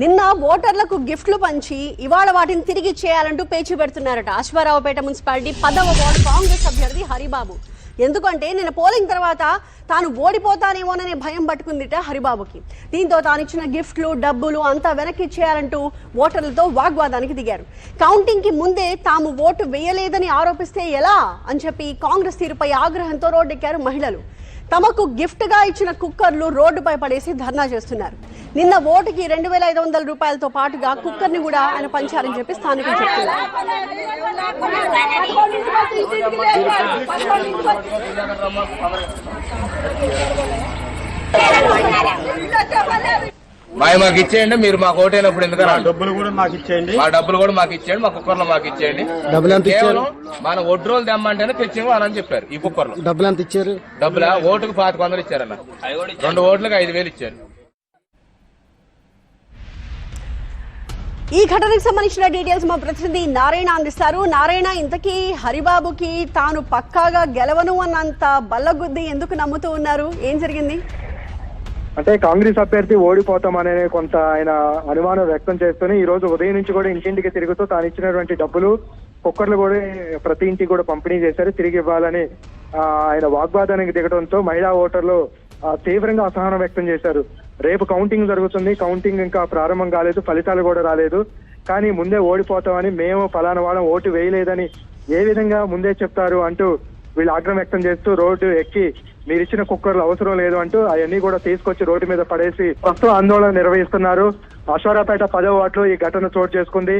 నిన్న ఓటర్లకు గిఫ్ట్లు పంచి ఇవాళ వాటిని తిరిగి చేయాలంటూ పేచి పెడుతున్నారట. అశ్వారావుపేట మున్సిపాలిటీ పదవ వార్డు కాంగ్రెస్ అభ్యర్థి హరిబాబు. ఎందుకంటే నిన్న పోలింగ్ తర్వాత తాను ఓడిపోతానేమోననే భయం పట్టుకుందిట హరిబాబుకి. దీంతో తాను ఇచ్చిన గిఫ్ట్లు డబ్బులు అంతా వెనక్కి ఇచ్చేయాలంటూ ఓటర్లతో వాగ్వాదానికి దిగారు. కౌంటింగ్కి ముందే తాము ఓటు వేయలేదని ఆరోపిస్తే ఎలా అని చెప్పి కాంగ్రెస్ తీరుపై ఆగ్రహంతో రోడ్డెక్కారు మహిళలు. తమకు గిఫ్ట్గా ఇచ్చిన కుక్కర్లు రోడ్డుపై పడేసి ధర్నా చేస్తున్నారు. నిన్న ఓటుకి రెండు వేల ఐదు వందల రూపాయలతో పాటుగా కుక్కర్ని కూడా ఆయన పంచారని చెప్పి స్థానికులు చెప్తున్నారు. మావి మాకు ఇచ్చేయండి మీరు మాకు ఓటైనప్పుడు ఎందుకన్నా డబ్బులు కూడా మాకు ఇచ్చేయండి. మా డబ్బులు కూడా మాకు ఇచ్చేయండి మా కుక్కర్లో మాకు ఇచ్చేయండి. డబ్బులు ఎంత ఇచ్చారు? కేవలం మన ఒడ్డు రోజులు తెమ్మంటేనే తెచ్చేమో అని చెప్పారు ఈ కుక్కర్లో. డబ్బులు ఎంత ఇచ్చారు? డబ్బులా? ఓటుకు పాతిక వందలు ఇచ్చారన్న. రెండు ఓట్లకు ఐదు వేలు ఇచ్చారు. ఈ ఘటనకు సంబంధించిన డీటెయిల్స్ మా ప్రతినిధి నారాయణ అందిస్తారు. నారాయణ ఇంతకీ హరిబాబుకి తాను పక్కాగా గెలవను అన్నంత బల్లగుద్ది ఎందుకు నమ్ముతూ ఉన్నారు? ఏం జరిగింది? అంటే కాంగ్రెస్ అభ్యర్థి ఓడిపోతామనే కొంత ఆయన అనుమానం వ్యక్తం చేస్తూనే ఈ రోజు ఉదయం నుంచి కూడా ఇంటింటికి తిరుగుతూ తాను ఇచ్చినటువంటి డబ్బులు కుక్కర్లు కూడా ప్రతి ఇంటికి కూడా పంపిణీ చేశారు. తిరిగి ఇవ్వాలని ఆయన వాగ్వాదానికి దిగడంతో మహిళా ఓటర్లు తీవ్రంగా అసహనం వ్యక్తం చేశారు. రేపు కౌంటింగ్ జరుగుతుంది. కౌంటింగ్ ఇంకా ప్రారంభం కాలేదు. ఫలితాలు కూడా రాలేదు. కానీ ముందే ఓడిపోతామని మేము ఫలానా వాళ్ళం ఓటు వేయలేదని ఏ విధంగా ముందే చెప్తారు అంటూ వీళ్ళు ఆగ్రహం వ్యక్తం చేస్తూ రోడ్డు ఎక్కి మీరు ఇచ్చిన కుక్కర్లు అవసరం లేదు అంటూ అవన్నీ కూడా తీసుకొచ్చి రోడ్డు మీద పడేసి ప్రస్తుతం ఆందోళన నిర్వహిస్తున్నారు. అశ్వారాపేట పదవ వార్డులో ఈ ఘటన చోటు చేసుకుంది.